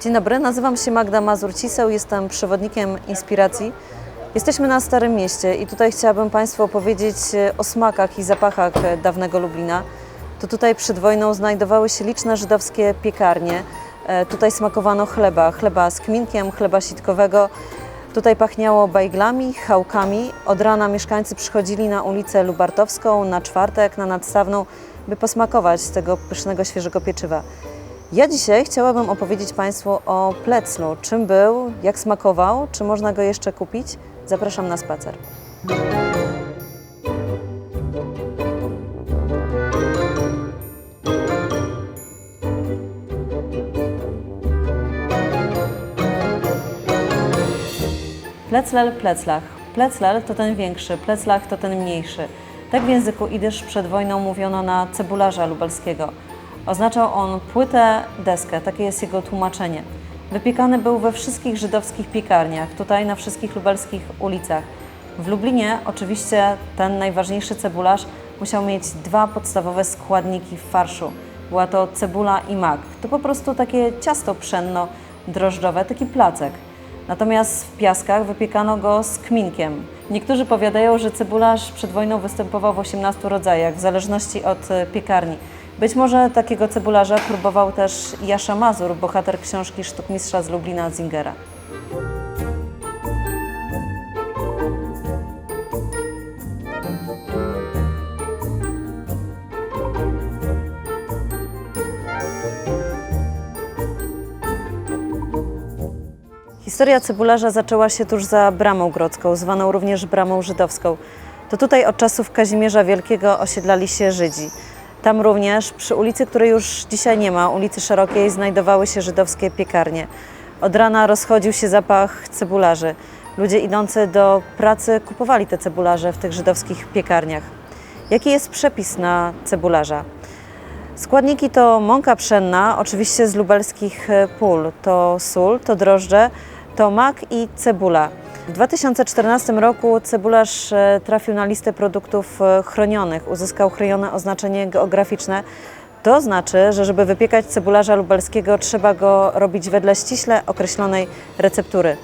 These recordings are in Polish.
Dzień dobry, nazywam się Magda Mazur-Ciseł, jestem przewodnikiem inspiracji. Jesteśmy na Starym Mieście i tutaj chciałabym Państwu opowiedzieć o smakach i zapachach dawnego Lublina. To tutaj przed wojną znajdowały się liczne żydowskie piekarnie. E, Tutaj smakowano chleba, chleba z kminkiem, chleba sitkowego. Tutaj pachniało bajglami, chałkami. Od rana mieszkańcy przychodzili na ulicę Lubartowską, na czwartek, na Nadstawną, by posmakować z tego pysznego, świeżego pieczywa. Ja dzisiaj chciałabym opowiedzieć Państwu o pleclu. Czym był, jak smakował, czy można go jeszcze kupić? Zapraszam na spacer. Pleclel, pleclach. Pleclel to ten większy, pleclach to ten mniejszy. Tak w języku idysz przed wojną mówiono na cebularza lubelskiego. Oznaczał on płytę, deskę, takie jest jego tłumaczenie. Wypiekany był we wszystkich żydowskich piekarniach, tutaj na wszystkich lubelskich ulicach. W Lublinie oczywiście ten najważniejszy cebularz musiał mieć dwa podstawowe składniki w farszu. Była to cebula i mak. To po prostu takie ciasto pszenno-drożdżowe, taki placek. Natomiast w Piaskach wypiekano go z kminkiem. Niektórzy powiadają, że cebularz przed wojną występował w 18 rodzajach, w zależności od e, piekarni. Być może takiego cebularza próbował też Jasza Mazur, bohater książki sztukmistrza z Lublina Zingera. Historia cebularza zaczęła się tuż za Bramą Grodzką, zwaną również Bramą Żydowską. To tutaj od czasów Kazimierza Wielkiego osiedlali się Żydzi. Tam również, przy ulicy, której już dzisiaj nie ma, ulicy Szerokiej, znajdowały się żydowskie piekarnie. Od rana rozchodził się zapach cebularzy. Ludzie idący do pracy kupowali te cebularze w tych żydowskich piekarniach. Jaki jest przepis na cebularza? Składniki to mąka pszenna, oczywiście z lubelskich e, pól. To sól, to drożdże, to mak i cebula. W 2014 roku cebularz e, trafił na listę produktów e, chronionych, uzyskał chronione oznaczenie geograficzne. To znaczy, że żeby wypiekać cebularza lubelskiego, trzeba go robić wedle ściśle określonej receptury.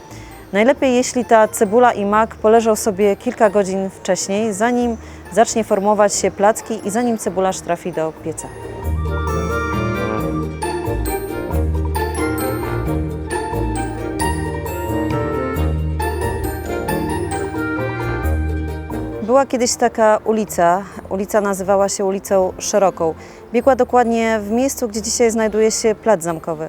Najlepiej, jeśli ta cebula i mak poleżą sobie kilka godzin wcześniej, zanim zacznie formować się placki i zanim cebularz trafi do pieca. Była kiedyś taka ulica, ulica nazywała się ulicą Szeroką. Biegła dokładnie w miejscu, gdzie dzisiaj znajduje się plac zamkowy.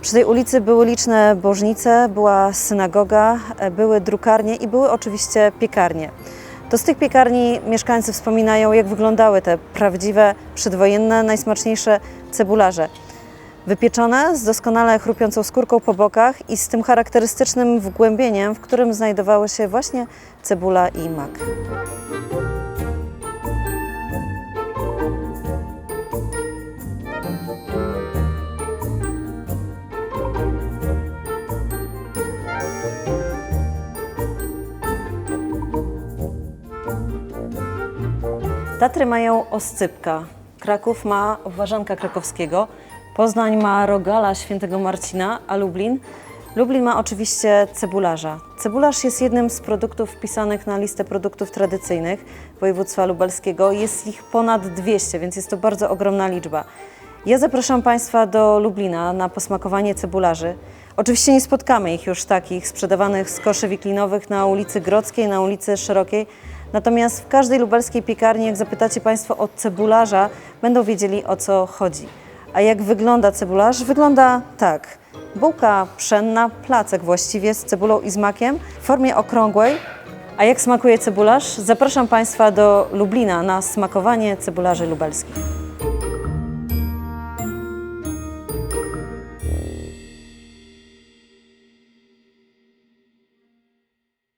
Przy tej ulicy były liczne bożnice, była synagoga, e, były drukarnie i były oczywiście piekarnie. To z tych piekarni mieszkańcy wspominają, jak wyglądały te prawdziwe, przedwojenne, najsmaczniejsze cebularze. Wypieczone z doskonale chrupiącą skórką po bokach i z tym charakterystycznym wgłębieniem, w którym znajdowały się właśnie cebula i mak. Tatry mają oscypka, Kraków ma obwarzanka krakowskiego, Poznań ma rogala świętego Marcina, a Lublin? Lublin ma oczywiście cebularza. Cebularz jest jednym z produktów wpisanych na listę produktów tradycyjnych województwa lubelskiego. Jest ich ponad 200, więc jest to bardzo ogromna liczba. Ja zapraszam Państwa do Lublina na posmakowanie cebularzy. Oczywiście nie spotkamy ich już takich sprzedawanych z koszy wiklinowych na ulicy Grodzkiej, na ulicy Szerokiej. Natomiast w każdej lubelskiej piekarni, jak zapytacie Państwo o cebularza, będą wiedzieli o co chodzi. A jak wygląda cebularz? Wygląda tak. Bułka pszenna, placek właściwie z cebulą i z makiem w formie okrągłej. A jak smakuje cebularz? Zapraszam Państwa do Lublina na smakowanie cebularzy lubelskich.